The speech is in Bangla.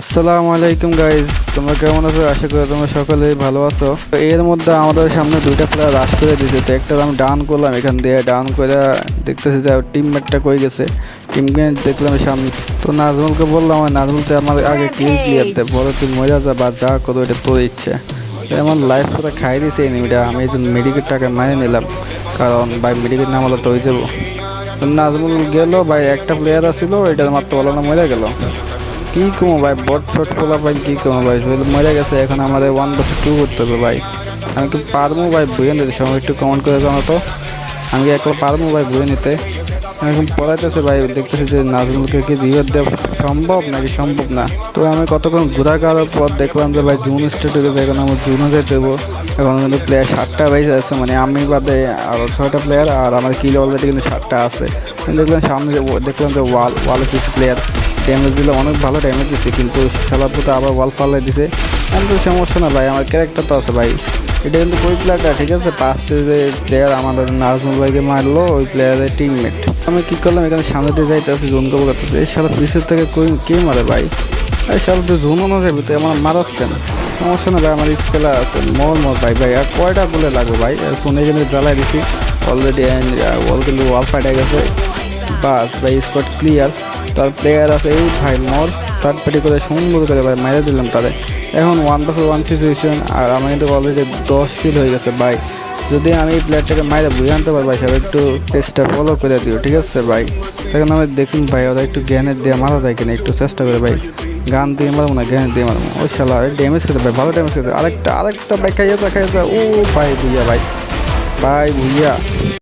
আসসালামু আলাইকুম গাইজ তোমরা কেমন আছো? আশা করি তোমরা সকলেই ভালো আছো। তো এর মধ্যে আমাদের সামনে দুইটা প্লেয়ার রাশ করে দিয়েছে তো একটা আমি ডাউন করলাম এখান দিয়ে। ডাউন করে দেখতেছি যে টিম টিমমেটটা কই গেছে। টিমমেট দেখলাম সামনে। তো নাজমুলকে বললাম আমার নাজমুলতে আমার আগে কিল ক্লিয়ার দেয় বলো তুই মজা যা বা যা করো এটা তোর ইচ্ছে। তো আমার লাইফ পুরো খাই দিয়েছে এনিমিটা আমি এই জন্য মেডিকেল টাকা মারে নিলাম। কারণ ভাই মেডিকেল নাম হলো তো ওই যাব নাজমুল গেল ভাই একটা প্লেয়ার আসছিল এটা মাত্র বলো না মজা গেল। কি কমো ভাই? বট শট পোলা ভাই, কি কমো ভাই? মজা গেছে, এখন আমাদের ওয়ান বাস টু করতে হবে ভাই। আমি কি পারব ভাই বুঝে নিতে? সময় একটু কমেন্ট করে জানো তো। আমি কি একলা পারব ভাই বুঝে নিতে? আমি এখন পড়াইতেছে ভাই, দেখতেছি যে নাজমুলকে কি রিভার দেওয়া সম্ভব নাকি সম্ভব না? তো আমি কতক্ষণ ঘোরা করার পর দেখলাম যে ভাই জুন স্টেটে গেছে, এখন আমার জুনে যেতে দেবো এখন কিন্তু প্লেয়ার সাতটা বেজে আছে মানে আমি বাদে আরও ছয়টা প্লেয়ার আর আমার কিল অলরেডি কিন্তু সাতটা আছে। দেখলাম সামনে দেখলাম যে ওয়াল ওয়ালে কিছু প্লেয়ার ড্যামেজ দিলে অনেক ভালো ড্যামেজ দিছে, কিন্তু খেলার পথে আবার ওয়াল ফালাই দিছে। কিন্তু সমস্যা না ভাই, আমার ক্যারেক্টার তো আছে ভাই। এটা কিন্তু ওই প্লেয়ারটা ঠিক আছে? পাঁচটা যে প্লেয়ার আমাদের নাজমুল ভাইকে মারলো, ওই প্লেয়ারের টিমমেট আমি কী করলাম? এখানে সামনে দিয়ে যাইতেছি জোন কবো করতেছে এই সারা পিসের থেকে কই, কে মারে ভাই? এই সারা তো জোনও না যাবে তুই আমার মারস কেন সমস্যা না ভাই, আমার স্কেলার আছে। মর মর ভাই ভাই, আর কয়টা বলে লাগবে ভাই? শুনে গেলে জ্বালাই দিছি। অলরেডি কিন্তু ওয়াল ফাইটে গেছে। বাস ভাই স্কট ক্লিয়ার তার প্লেয়ার আছে এই ভাই মর। থার্ড পার্টি করে সুন্দর করে ভাই মেরে দিলাম তাদের এখন ওয়ান প্লাস ওয়ান সিচুয়েশন আর আমার কিন্তু অলরেডি দশ কিল হয়ে গেছে ভাই। যদি আমি এই প্লেয়ারটাকে মাইরে বুঝে আনতে পারব ভাই সব একটু পেজটা ফলো করে দিও, ঠিক আছে ভাই? তখন আমি দেখুন ভাই, ওরা একটু জ্ঞানের দিয়ে মারা যায় কিনা, একটু চেষ্টা করে ভাই। গান দিয়ে মারবো না জ্ঞানের দিয়ে মারবো। ওই শালা ড্যামেজ খেতে ভাই ভালো ড্যামেজ খেতে আরেকটা আরেকটা, ভাই, খাইয়ে খাইয়ে ও ভাই, ভুইয়া ভাই। ভাই, ভুইয়া।